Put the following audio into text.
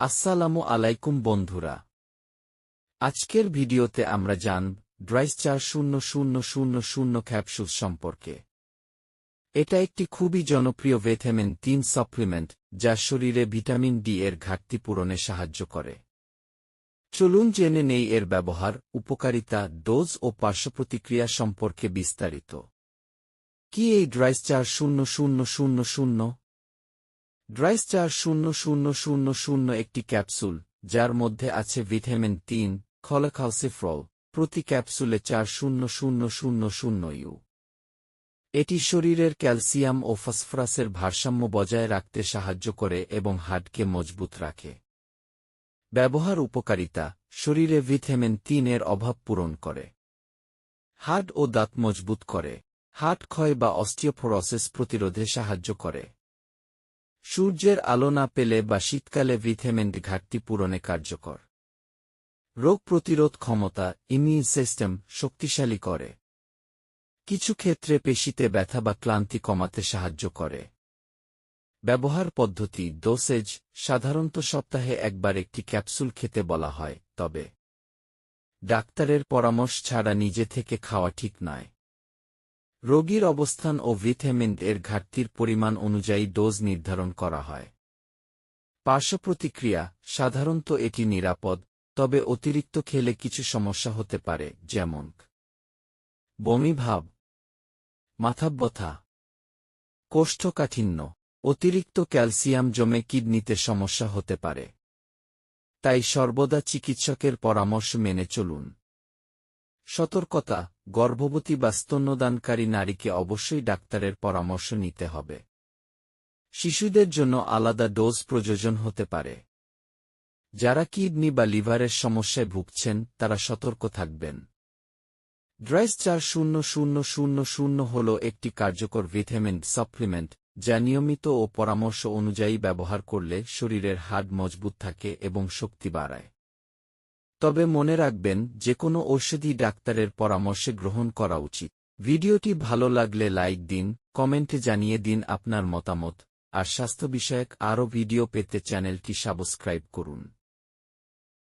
আসসালামু আলাইকুম বন্ধুরা। আজকের ভিডিওতে আমরা জানব ড্রাইস চার শূন্য শূন্য শূন্য শূন্য ক্যাপসুল সম্পর্কে। এটা একটি খুবই জনপ্রিয় ভিটামিন তিন সাপ্লিমেন্ট, যা শরীরে ভিটামিন ডি এর ঘাটতি পূরণে সাহায্য করে। চলুন জেনে নেই এর ব্যবহার, উপকারিতা, ডোজ ও পার্শ্বপ্রতিক্রিয়া সম্পর্কে বিস্তারিত। কি এই ড্রাইস চার শূন্য শূন্য শূন্য শূন্য? ড্রাইস চার শূন্য শূন্য শূন্য শূন্য একটি ক্যাপসুল, যার মধ্যে আছে ভিটামিন তিন খলখালসিফ্রল প্রতি ক্যাপসুলে চার শূন্য শূন্য শূন্য শূন্য ইউ। এটি শরীরের ক্যালসিয়াম ও ফসফরাসের ভারসাম্য বজায় রাখতে সাহায্য করে এবং হাড়কে মজবুত রাখে। ব্যবহার উপকারিতা, শরীরে ভিটামিন তিন এর অভাব পূরণ করে। হাড় ও দাঁত মজবুত করে। হাট ক্ষয় বা অস্টিওফোরসিস প্রতিরোধে সাহায্য করে। সূর্যের আলো না পেলে বা শীতকালে ভিটামিন ঘাটতি পূরণে কার্যকর। রোগ প্রতিরোধ ক্ষমতা ইমিউন সিস্টেম শক্তিশালী করে। কিছু ক্ষেত্রে পেশিতে ব্যথা বা ক্লান্তি কমাতে সাহায্য করে। ব্যবহার পদ্ধতি ডোসেজ সাধারণত সপ্তাহে একবার একটি ক্যাপসুল খেতে বলা হয়, তবে ডাক্তারের পরামর্শ ছাড়া নিজে থেকে খাওয়া ঠিক নয়। রোগীর অবস্থান ও ভিটামিন এর ঘাটতির পরিমাণ অনুযায়ী ডোজ নির্ধারণ করা হয়। পার্শ্বপ্রতিক্রিয়া সাধারণত এটি নিরাপদ, তবে অতিরিক্ত খেলে কিছু সমস্যা হতে পারে, যেমন বমিভাব মাথাব্যথা। কোষ্ঠকাঠিন্য। অতিরিক্ত ক্যালসিয়াম জমে কিডনিতে সমস্যা হতে পারে। তাই সর্বদা চিকিৎসকের পরামর্শ মেনে চলুন। সতর্কতা, গর্ভবতী বা স্তন্যদানকারী নারীকে অবশ্যই ডাক্তারের পরামর্শ নিতে হবে। শিশুদের জন্য আলাদা ডোজ প্রয়োজন হতে পারে। যারা কিডনি বা লিভারের সমস্যায় ভুগছেন, তারা সতর্ক থাকবেন। ড্রাইস চার শূন্য শূন্য শূন্য শূন্য হল একটি কার্যকর ভিটামিন, সাপ্লিমেন্ট, যা নিয়মিত ও পরামর্শ অনুযায়ী ব্যবহার করলে শরীরের হাড় মজবুত থাকে এবং শক্তি বাড়ায়। তবে মনে রাখবেন যে কোনো ঔষধি ডাক্তারের পরামর্শে গ্রহণ করা উচিত। ভিডিওটি ভালো লাগলে লাইক দিন, কমেন্টে জানিয়ে দিন আপনার মতামত। আর স্বাস্থ্য বিষয়ক আরও ভিডিও পেতে চ্যানেলটি সাবস্ক্রাইব করুন।